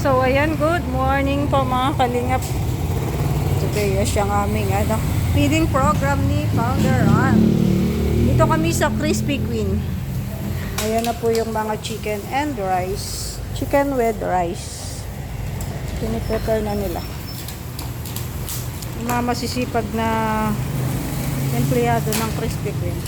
So, ayan, good morning po mga kalingap. Today is yung aming ano, feeding program ni Founder Ron. Dito kami sa Krispy Queen. Ayan na po yung mga chicken and rice. Chicken with rice. Piniprepare na nila. Mga masisipag na empleyado ng Krispy Queen.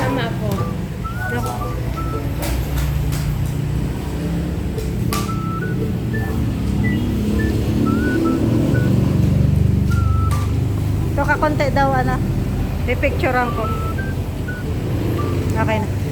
Sama ako. Ito konti daw, ano. Pipicturean ko. Okay na.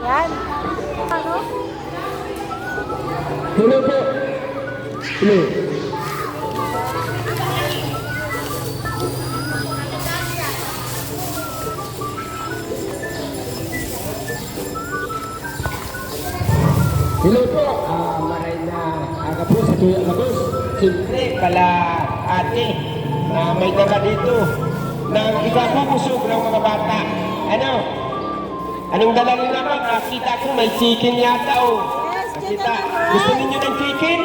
Yan. Ano? Hello po. Hello. Hello po. Ah, maray na aga po sa tuya kabos. Siyempre, pala ate na may dala dito na ipapupusog ng mga bata. Ano? Anong dala niyo naman? Nakita ko may chicken yata oh. Yes, chicken Nakita. Gusto ninyo ng chicken?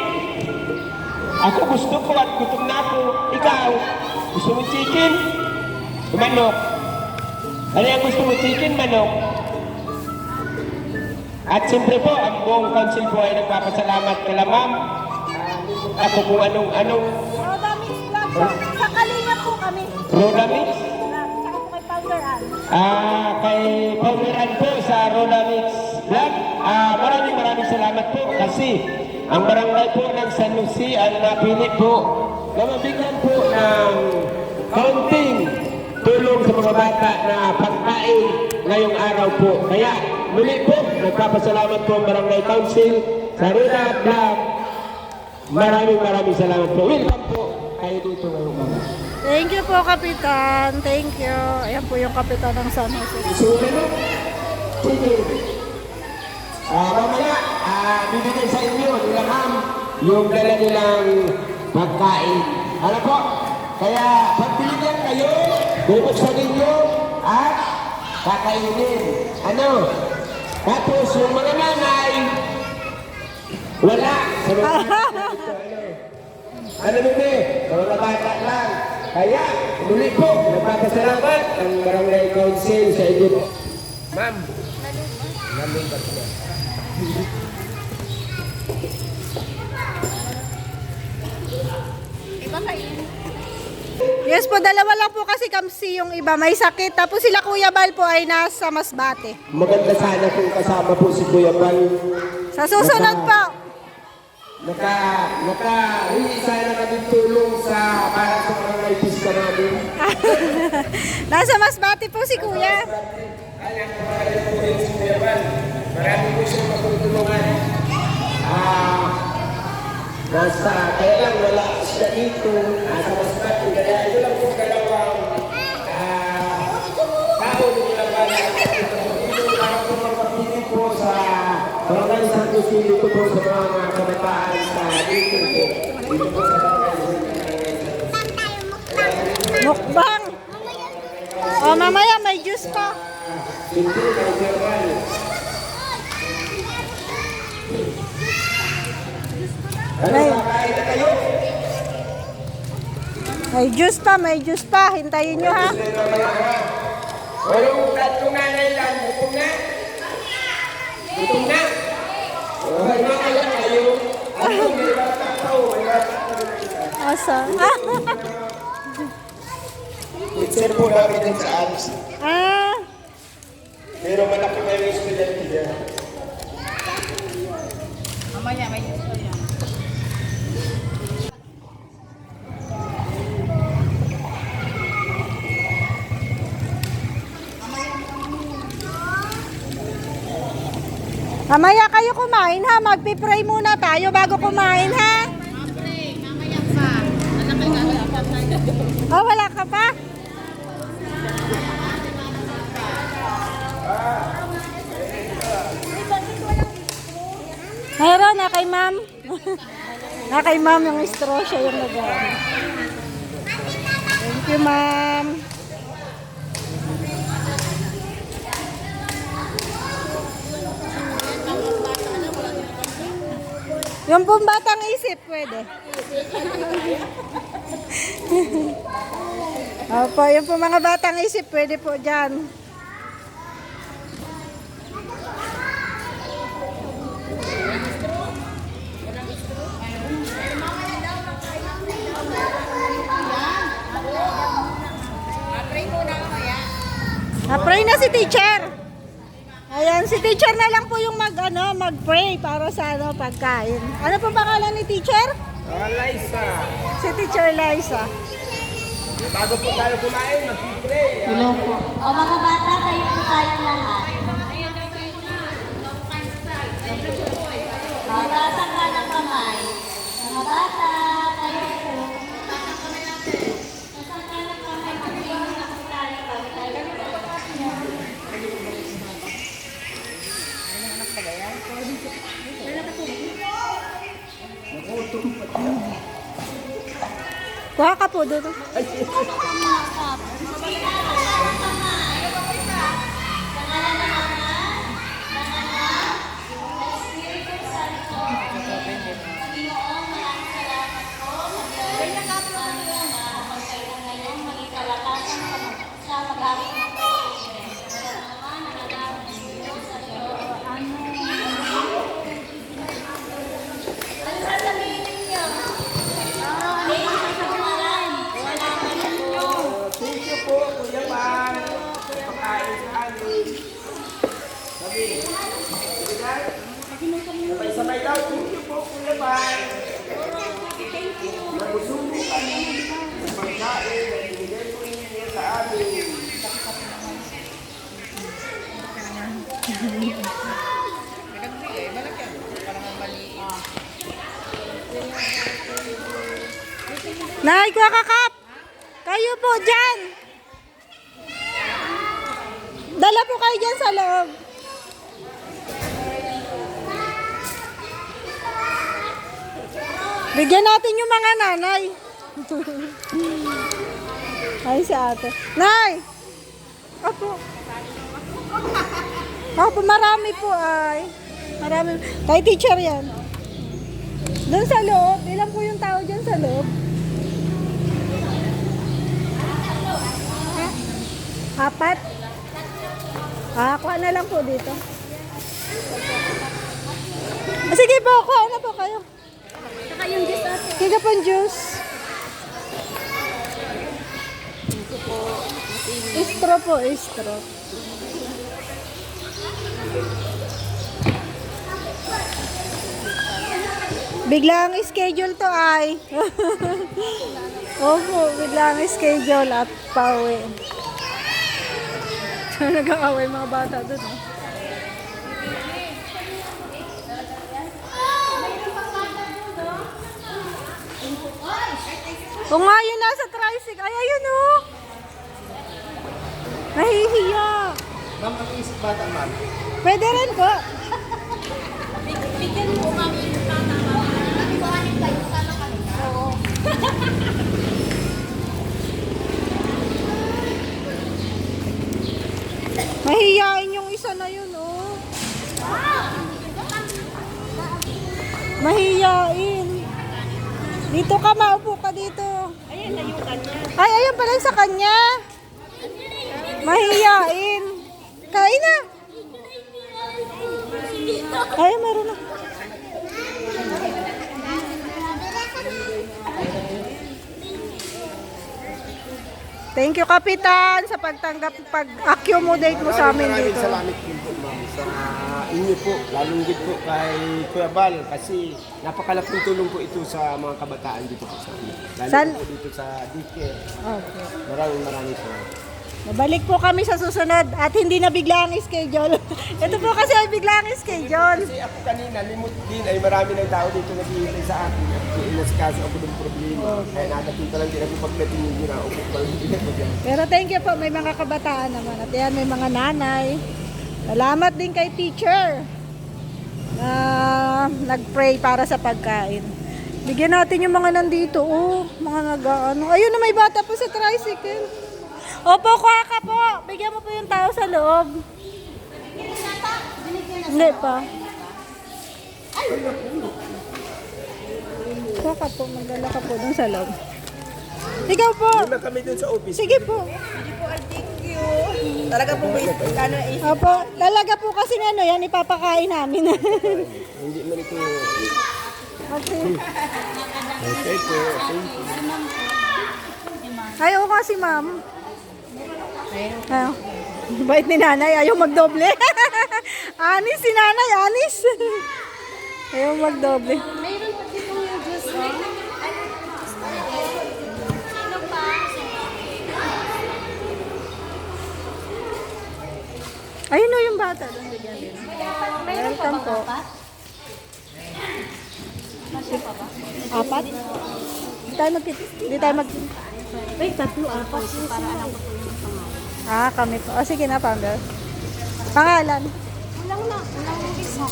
Ako gusto ko at gutom na ako. Ikaw, gusto mo chicken? Manok. Ano yung gusto mo chicken, manok? At siyempre po, ang buong council po ay nagpapasalamat kala ma'am. Ako kung anong, anong Roda Mix Vlog po. Sa Kalinga po kami. Roda Mix. Ah, kay Pauliran po sa Roda Mix Vlog. Ah, maraming maraming salamat po kasi ang barangay po ng San Lucie ang napili po na mabigyan po ng kaunting tulong sa mga bata na pagkain ngayong araw po. Kaya muli po, nagpapasalamat po ang Barangay Council sa Rina Vlog. Maraming maraming salamat po. Welcome po kayo dito ngayong mga. Thank you po, Kapitan. Thank you. Ayan po yung Kapitan ng San Jose. Ah, mamaya, ah, bibigay sa inyo ma'am yung dala nilang pagkain. Ano po? Kaya pagpiligan kayo, bubuksan ninyo at kakainin. Ano? Tapos yung mga nanay, wala. Ano nun eh, mga bata lang. Kaya, muli po, nagpapasalamat ang Barangay Council sa inyo. Ma'am, namin ba siya? Yes po, dalawa lang po kasi kamsi yung iba may sakit. Tapos sila Kuya Bal po ay nasa Masbate. Maganda sana kung kasama po si Kuya Bal. Sa susunod po. Naka, naka, hindi sana Nasa Masbate po si Kuya. Marami po siya matutulungan. Ah, nasa, kaya lang wala siya dito. Nasa Masbate. Kaya ito lang po dalawang ah, tao nila ba na dito para po magpapili po sa Barangay San Jose dito po sa mga kabataan sa dito po. Dito po sa barangay. Mukbang. O mamaya may juice pa. May na? May juice pa, may juice pa. Hintayin nyo ha. O yung tatlong nanay lang, gutom na? Gutom na? Mga lang kayo. Ano, may bata pa o, may bata pa rin isa. Asa? Picture po namin din sa apps. ah. Pero malaki na yung estudyante dyan. Mamaya kayo kumain ha. Magpipray muna tayo bago kumain ha. Oh, wala ka pa? Meron na kay ma'am. na kay ma'am yung straw siya yung nag Thank you ma'am. Yung pong batang isip, pwede. Opo, yung po mga batang isip, pwede po dyan. Na-pray na si teacher. Ayan, si teacher na lang po yung mag, ano, mag-pray para sa ano, pagkain. Ano po pangalan ni teacher? Ah, Liza, Si teacher Liza. bago po tayo kumain, mag-pray. O mga bata, kayo po tayo lahat. Magtasan ka ng kamay. Mga bata, Kuha ka po doon. Sa mag-aari ng Thank you po, Kuya Ban. Pakain sa amin. Sabi. Sabay-sabay daw. Thank you po, Kuya Ban. Nagusubok kami sa pagkain na binigay po ninyo niya sa amin. Nay, kuha ka kap! Kayo po dyan! Dala po kayo dyan sa loob. Bigyan natin yung mga nanay. Ay, si ate. Nay! Opo. Opo, marami po ay. Marami. Kay teacher yan. Doon sa loob. Ilan po yung tao dyan sa loob? Ha? Apat? Ah, kuha na lang po dito. Ah, Sige po, kuha na po kayo. Saka yung juice ate. Higa pang juice. Istro po, istro. Biglang schedule to ay. Opo, biglang schedule at pauwi. Nag-aaway mga bata doon. Oh. Kung nga yun nasa tricycle, ay ayun oh. Nahihiya. Ma'am, ang isip bata, ma'am. Pwede rin po. Bigyan mo kami yung tama mama. Iwanin kayo, sana kami. Oo. Mahihiyain yung isa na yun oh. Mahihiyain. Dito ka, maupo ka dito. Ayan na yung kanya. Ay, ayun pala sa kanya. Mahihiyain. Kain na. Ay, meron na. Thank you, Kapitan, sa pagtanggap, pag-accommodate mo sa amin Maraming dito. salamat din po, ma'am, sa inyo po, lalong din po kay Kuya Bal, kasi napakalaking tulong po ito sa mga kabataan dito po sa amin. Lalo San- po dito sa daycare. Okay. Maraming maraming salamat. Mabalik po kami sa susunod at hindi na bigla ang schedule. Ito po kasi ay bigla ang schedule. Kasi ako kanina, limot din, ay marami ng tao dito naghihintay sa akin. At inasikaso ako ng problema. Kaya nakatita lang din ako pagdating nyo na upo pa lang din ako dyan. Pero thank you po, may mga kabataan naman. At yan, may mga nanay. Salamat din kay teacher na nag-pray para sa pagkain. Bigyan natin yung mga nandito. Oh, mga nag-ano. Ayun na may bata po sa tricycle. Opo, kuha ka po. Bigyan mo po yung tao sa loob. Hindi pa. Kuha ka po. Magdala ka po dun sa loob. Ikaw po. Naman kami dun sa office. Sige po. Talaga po may ano eh. Opo, talaga po kasi ano yan, ipapakain namin. Hindi man ito. okay. Okay po. Thank you. Ay, oo nga si ma'am. Ayaw. Bait ni nanay, ayaw magdoble. anis si nanay, anis. ayaw magdoble. Mayroon pa dito yung juice. May Sino pa? Ayun o yung bata. Doon bigyan din. Mayroon pa Welcome po. apat? Di tayo mag... Di tayo mag... Wait, tatlo, apat. Yung pangalan. Ah, kami po. O sige na, founder. Pangalan? Walang na. Walang isa.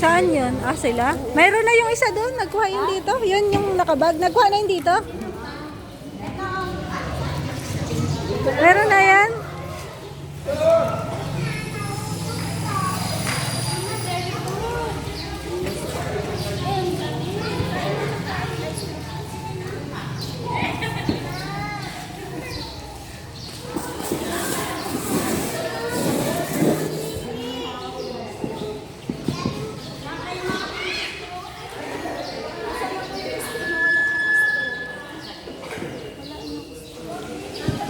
Saan yun? Ah, sila? Mayroon na yung isa doon. Nagkuha yung dito. Yun yung nakabag. Nagkuha na yung dito. Meron na yan.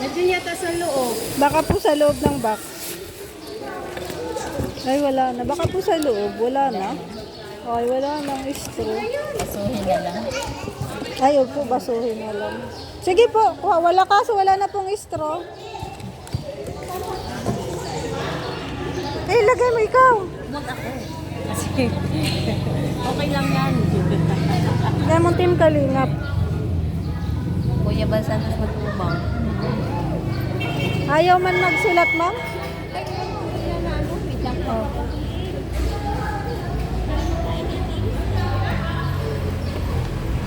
Nandiyan yata sa loob. Baka po sa loob ng box. Ay, wala na. Baka po sa loob. Wala na. Ay, wala nang straw. Pasuhin na lang. Ay, huwag po, basuhin na lang. Sige po, wala kaso, wala na pong straw. Eh, ilagay mo ikaw. Huwag ako. Kasi okay lang yan. Lemon Team Kalingap. Kuya ba Santos matubang? Ayaw man magsulat, ma'am? Oh.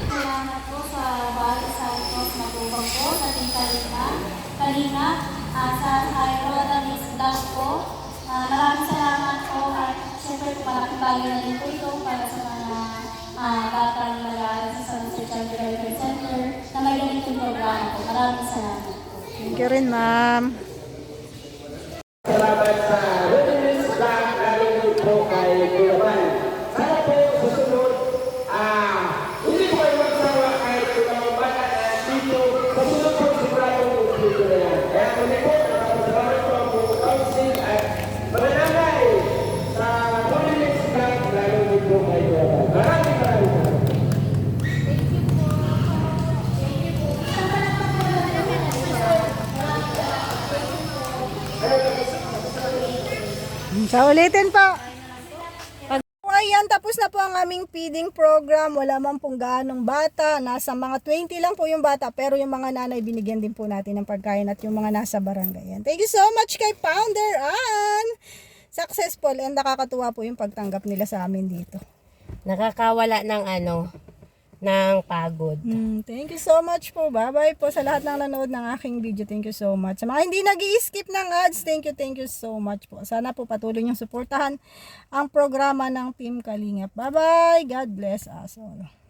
Salamat po sa Bali Santos Matubang po sa ating Kalina. Kalina, ah, sa Cairo at Miss Vlog po. Ah, maraming salamat po at syempre po malaking bagay na rin po ito para sa mga ah, batang nag-aaral sa San Jose Child Development Center na may ganitong programa po. Maraming salamat po. Thank you rin, aming feeding program. Wala man pong ganong bata. Nasa mga 20 lang po yung bata. Pero yung mga nanay, binigyan din po natin ng pagkain at yung mga nasa barangay. Yan. Thank you so much kay Founder Ann. Successful and nakakatuwa po yung pagtanggap nila sa amin dito. Nakakawala ng ano, ng pagod. Mm, thank you so much po. Bye-bye po sa lahat ng nanood ng aking video. Thank you so much. Sa mga hindi nag skip ng ads, thank you, thank you so much po. Sana po patuloy niyong suportahan ang programa ng Team Kalingap. Bye-bye. God bless us all.